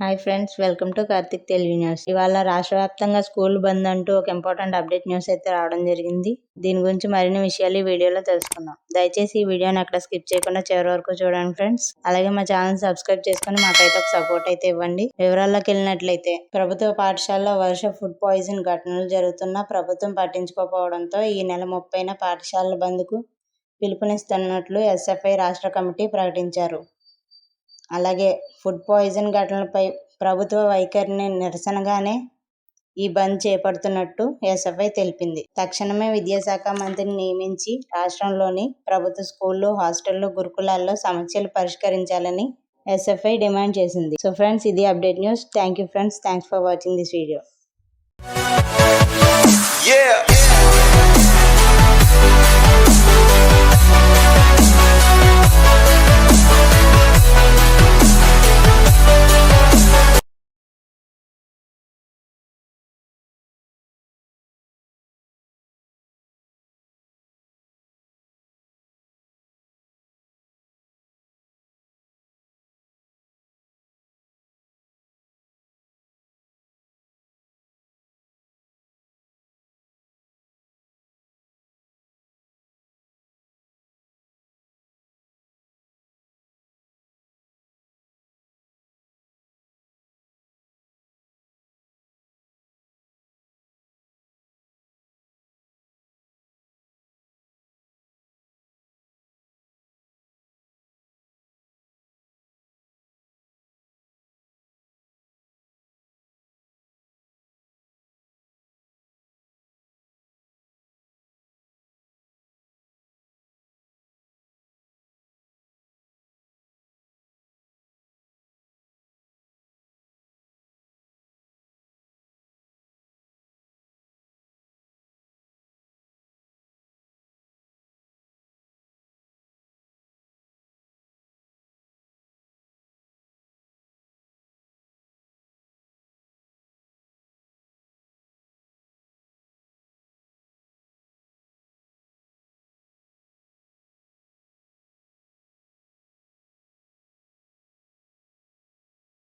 Hi friends welcome to Karthik Telugu news. ఇవాళ రాష్ట్ర వ్యాప్తంగా స్కూల్ బంద్ అంటూ ఒక ఇంపార్టెంట్ అప్డేట్ న్యూస్ అయితే రావడం జరిగింది. దీని గురించి మరిన్ని విషయాలు ఈ వీడియోలో తెలుసుకుందాం. దయచేసి ఈ వీడియోని అక్కడ స్కిప్ చేయకుండా చివరి వరకు చూడండి ఫ్రెండ్స్. అలాగే మా ఛానల్ సబ్స్క్రైబ్ చేసుకుని మాకైతే ఒక సపోర్ట్ అయితే ఇవ్వండి. వివరాల్లోకి వెళ్ళినట్లయితే ప్రభుత్వ పాఠశాలలో వరుస ఫుడ్ పాయిజన్ ఘటనలు జరుగుతున్నా ప్రభుత్వం పట్టించుకోకపోవడంతో ఈ నెల ముప్పైన పాఠశాలల బంద్కు పిలుపునిస్తున్నట్లు ఎస్ఎఫ్ఐ రాష్ట్ర కమిటీ ప్రకటించారు. అలాగే ఫుడ్ పాయిజన్ ఘటనలపై ప్రభుత్వ వైఖరిని నిరసనగానే ఈ బంద్ చేపడుతున్నట్టు ఎస్ఎఫ్ఐ తెలిపింది. తక్షణమే విద్యాశాఖ మంత్రిని నియమించి రాష్ట్రంలోని ప్రభుత్వ స్కూళ్ళు హాస్టళ్ళు గురుకులాల్లో సమస్యలు పరిష్కరించాలని ఎస్ఎఫ్ఐ డిమాండ్ చేసింది. సో ఫ్రెండ్స్ ఇది update news. Thank you friends. Thanks for watching this video.